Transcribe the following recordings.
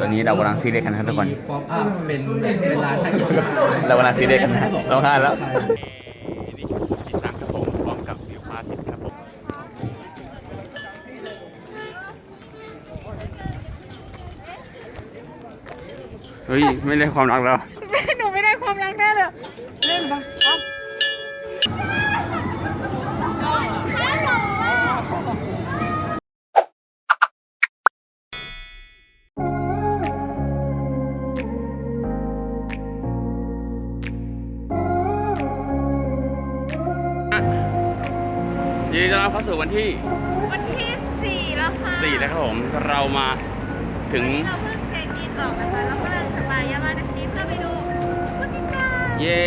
ตอนนี้เรากำลังซีเรียสกันนะครับทุกคนป๊อปอัพเป็นเป็นร้านชาเขียวชาเรากำลังซีเรียสกันนะเราพลาดแล้วนี่คือที่สามครับผมพร้อมกับวิวพระอาทิตย์ครับผมเฮ้ยไม่ได้ความรักแล้วหนูไม่ได้ความรักแน่เลยเล่นบ้าง ยินดีต้อนรับเข้าสู่วันที่วันที่สี่แล้วค่ะ4นะครับผม เรามาถึง เราเพิ่งเช็คอินออกนะคะแล้วก็สบายยามานาชิเพื่อไปดูฟุจิซังเย้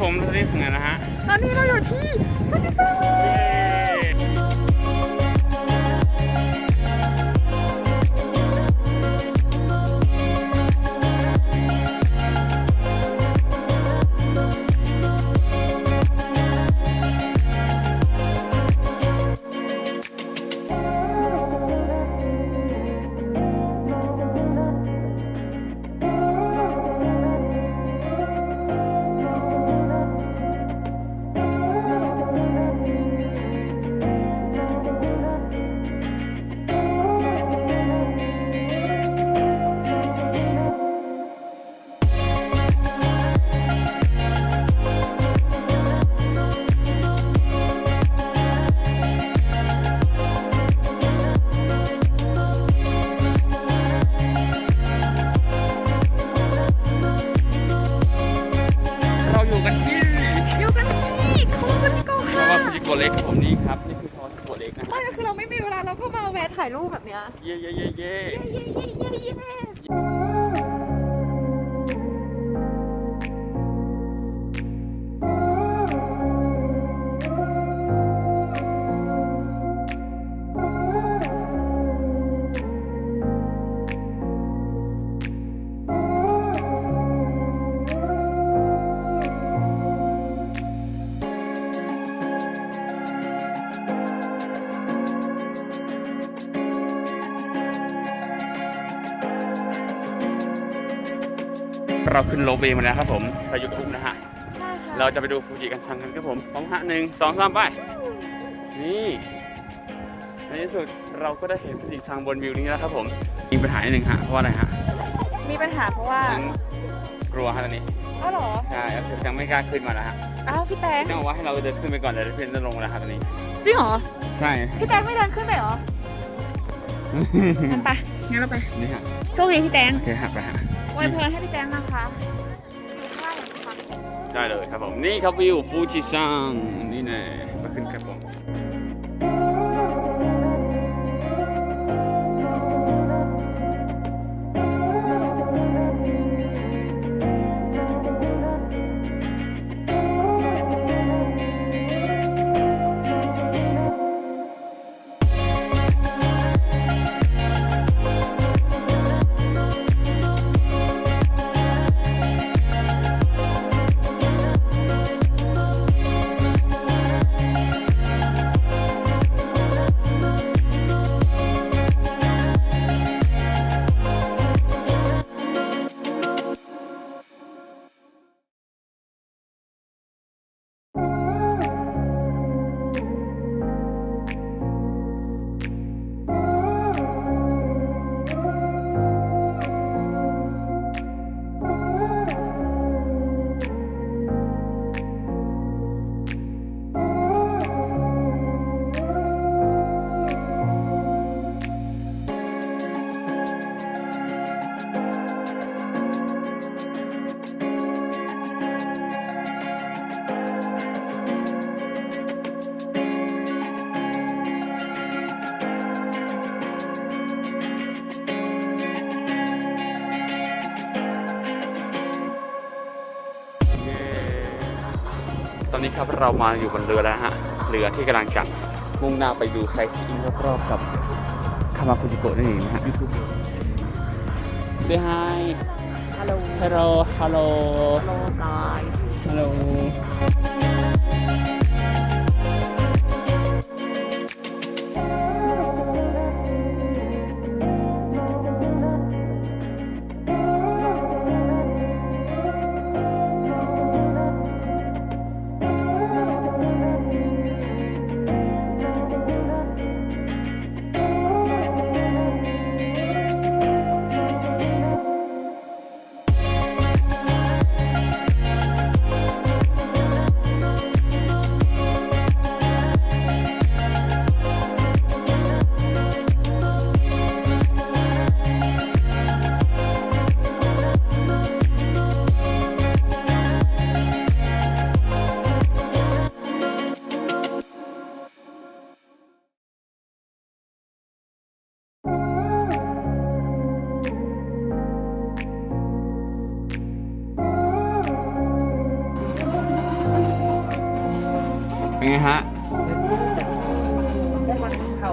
ผมตอนนี้ถึงไหนนะฮะ ตอนนี้เราอยู่ที่ฟุจิซัง เราขึ้นโลเบมาแล้วครับผมไปยูทูบนะฮะใช่ค่ะเราจะไปดูฟูจิกันชังกันครับผมสองฮะหนึ่งสองสามไป นี่ในที่สุดเราก็ได้เห็นฟูจิชังบนวิวนี้แล้วครับผม มีปัญหาหนึ่งฮะ เพราะว่าอะไรฮะมีปัญหาเพราะว่าฉันกลัวฮะตอนนี้อ้าวเหรอ ใช่แล้วยังไม่กล้าขึ้นมาแล้วฮะอ้าวพี่แตงต้องบอกว่าให้เราเดินขึ้นไปก่อนเดี๋ยวเพื่อนจะลงแล้วครับตอนนี้ จริงเหรอ ใช่ พี่แตงไม่เดินขึ้นไปเหรองั้นไปงั้นเราไป นี่ฮะโชคดีพี่แตงโอเคฮะไปฮะ อวยพรให้พี่แตงนะคะมีข้าวอย่างค่ะได้เลยครับผม นี่ครับวิวฟูจิซังนี่แน่มาขึ้นครับผม อนนี้ครับเรามาอยู่บนเรือแล้วฮะ เรือที่กำลังจะมุ่งหน้าไปดูไซต์ซีอิงรอบๆกับคามาคุจิโกะนั่นเองนะฮะ Say hi Hello. Hello Hello Hello, guys. Hello เป็นไ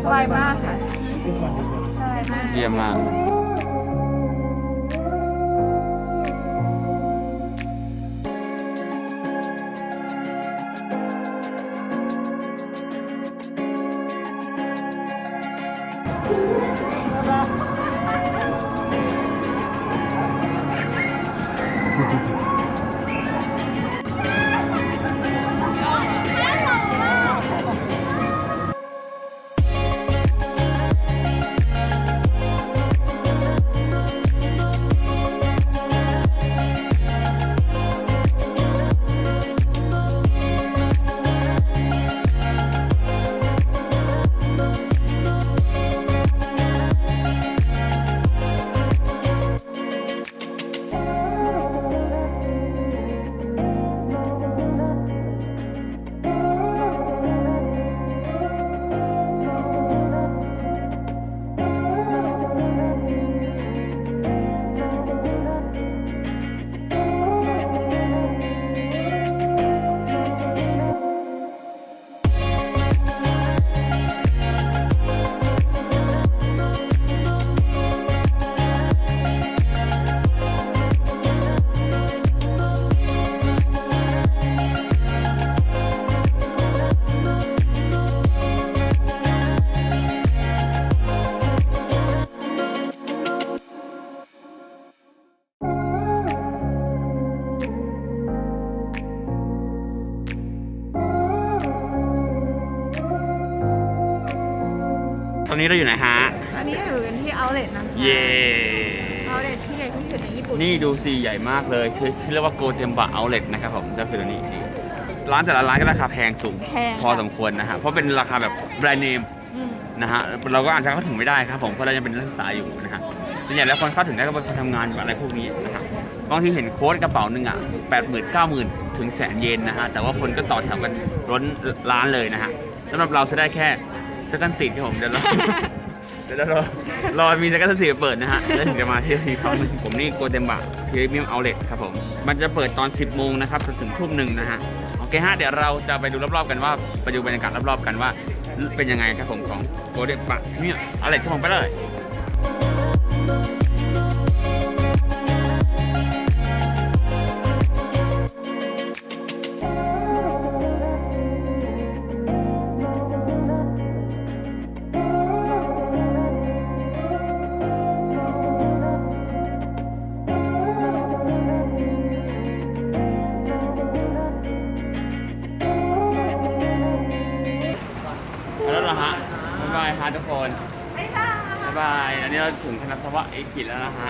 สบายมากค่ะ This one, this one. ใช่มากเยี่ยมมาก นนี้เราอยู่ไหนฮะ อันนี้อยู่กันที่ outlet นะคะ เย่ outlet ที่ใหญ่ที่สุดในญี่ปุ่นนี่ดูสิใหญ่มากเลยคือชื่อเรียกว่าโกเทมบะเอาเล t นะครับผมก็คือตัวนี้นี่ร้านแต่ละร้านก็ราคาแพงสูง แพงพอสมควรนะฮะเพราะเป็นราคาแบบแบรนด์เนมอืมนะฮะเราก็อาจจะเข้าถึงไม่ได้ครับผมเพราะเรายังเป็นนักศึกษาอยู่นะฮะส่วนใหญ่แล้วคนเข้าถึงได้ก็เป็นคนทำงานอยู่อะไรพวกนี้นะฮะบางทีเห็นโค้ดกระเป๋าหนึ่งอะแปดหมื่นเก้าหมื่นถึงแสนเยนนะฮะแต่ว่าคนก็ต่อแถวกันล้นร้านเลยนะฮะสำหรับเราจะได้แค่ สกันติดที่ผมเดี๋ยวเรา เดี๋ยวเรารอมีสกันติดเปิดนะฮะแล้วถึงจะมาที่ที่เขาหนึ่งผมนี่โกเตมบะพรีเมียมเอาเลทครับผม มันจะเปิดตอน 10โมงนะครับจนถึงทุ่มหนึ่งนะฮะโอเคฮะเดี๋ยวเราจะไปดูรอบๆกันว่าไปดูบรรยากาศรอบๆกันว่า เป็นยังไงครับผมของโกเดปะเนี่ยอะไรที่ผมไปเลยายบ๊ายบาย อันนี้เราถึงคณะสวะเอกิแล้วนะฮะ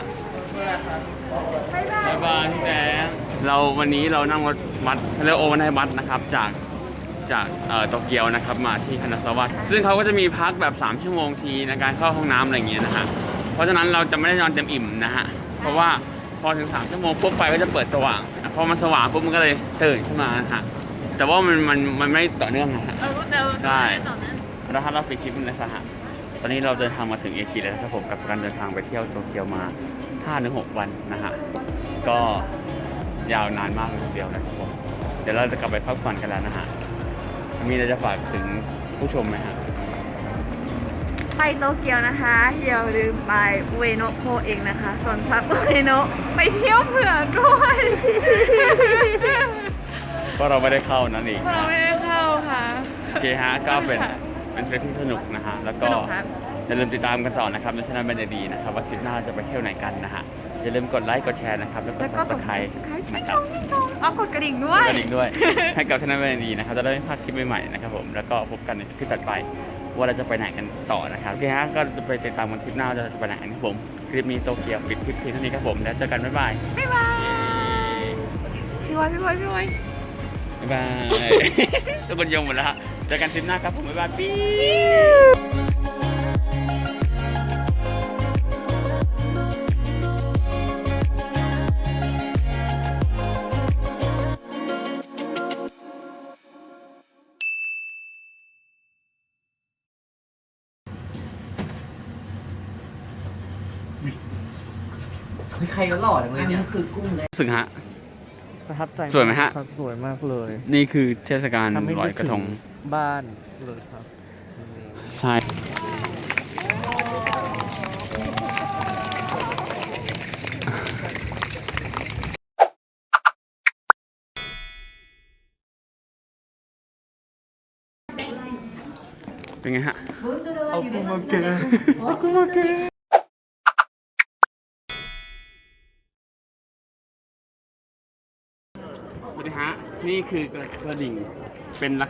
บ๊ายบายบ๊ายบายพี่แดงเราวันนี้เรานั่งรถบัสเรียกโอวันไนบัสนะครับ จากจากเอ่อโตเกียวนะครับมาที่คณะสวะซึ่งเขาก็จะมีพักแบบ 3 ชั่วโมงทีในการเข้าห้องน้ำอะไรอย่างเงี้ยนะฮะ เพราะฉะนั้นเราจะไม่ได้นอนเต็มอิ่มนะฮะ เพราะว่าพอถึง 3 ชั่วโมงปุ๊บไฟก็จะเปิดสว่างอะพอมันสว่างปุ๊บมันก็เลยตื่นขึ้นมานะฮะ แต่ว่ามันมันมันไม่ต่อเนื่องนะฮะเออเดี๋ยวได้ต่อนั้นเราถ้าเราปิดคลิปมันในสหะ ตอนนี้เราเดินทางมาถึงเอกิแล้วนะครับผมกับการเดินทางไปเที่ยวโตเกียวมา5-6วันนะฮะก็ยาวนานมากเลยทีเดียวนะครับผมเดี๋ยวเราจะกลับไปพักผ่อนกันแล้วนะฮะมีอะไรจะฝากถึงผู้ชมไหมฮะไปโตเกียวนะคะอย่าลืมไปอุเอโนะโคเองนะคะส่วนซับอุเอโนะไปเที่ยวเผื่อด้วยก็เราไม่ได้เข้านั่นเองเพราะเราไม่ได้เข้าค่ะโอเคฮะก็เป็นค่ะ เป็นทริปที่สนุกนะฮะแล้วก็สนุกครับ อย่าลืมติดตามกันต่อนะครับในช่องบันเดดีนะครับว่าทริปหน้าจะไปเที่ยวไหนกันนะฮะอย่าลืมกดไลค์กดแชร์นะครับแล้วก็แล้วกก็ดกติดดตาม subscribe นะไม่คต้รัอบงไม่ต้องเอากดกระดิ่งด้วย กดลิงก์ด้วย ให้กับช่องบันเดดีนะครับจะได้ไม่พลาดคลิปใหม่ๆนะครับผมแล้วก็พบกันในคลิปถัดไป ว่าเราจะไปไหนกันต่อนะครับโอเคฮะก็จะไปติดตามกันคลิปหน้าว่าเราจะไปไหนนะครับผมคลิปนี้โตเกียวปิดคลิปเพียงเท่านี้ครับผมแล้วเจอกันบ๊ายบาย บ๊ายบาย พี่วอยพี่วอยพี่วอย บ๊ายบาย ทุกคนยงหมดแล้วฮะ เจอกันคลิปหน้าครับผมบ๊ายบายปี๊ดคือใครก็หล่อจังเลยเนี่ย คือกุ้งเลยรู้สึกฮะ ประทับใจสวยไหมฮะ ครับสวยมากเลยนี่คือเทศกาลทำให้ลอนึยกกระถึทงงบ้านเลยครับ ใช่ เป็นไงฮะ เอากุมาเกะส นี่คือกระดิ่งเป็นระ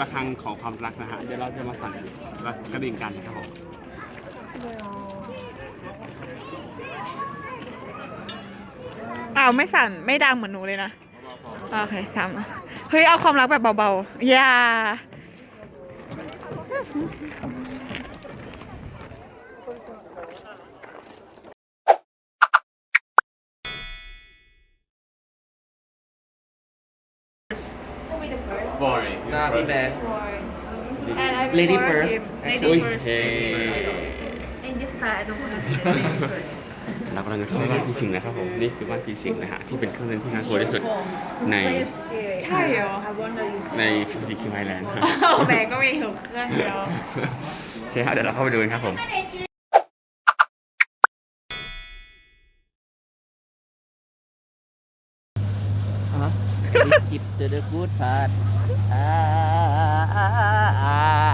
ระฆังของความรักนะฮะเดี๋ยวเราจะมาสั่นกระดิ่งกันนะครับผมอ้าวไม่สั่นไม่ดังเหมือนหนูเลยนะโอเคซ้ำเฮ้ยเอาความรักแบบเบาๆอย่า บอยหน้าพี่แบงค์ And I Lady prefer first him. อุ้ย Lady first เฮ้ In this style I don't want to be the lady first เรากำลังจะเข้าบ้านผีสิงนะครับผมนี่คือบ้านผีสิงนะฮะที่เป็นเครื่องเล่นที่น่ากลัวที่สุด ใน Why you scared ใช่เหรอ I wonder you ในฟิสิกส์ไอแลนด์แบงก็มีอยู่เครื่องเดียวโอเคครับเดี๋ยวเราเข้าไปดูกันครับผม skip to the good part ah, ah, ah, ah.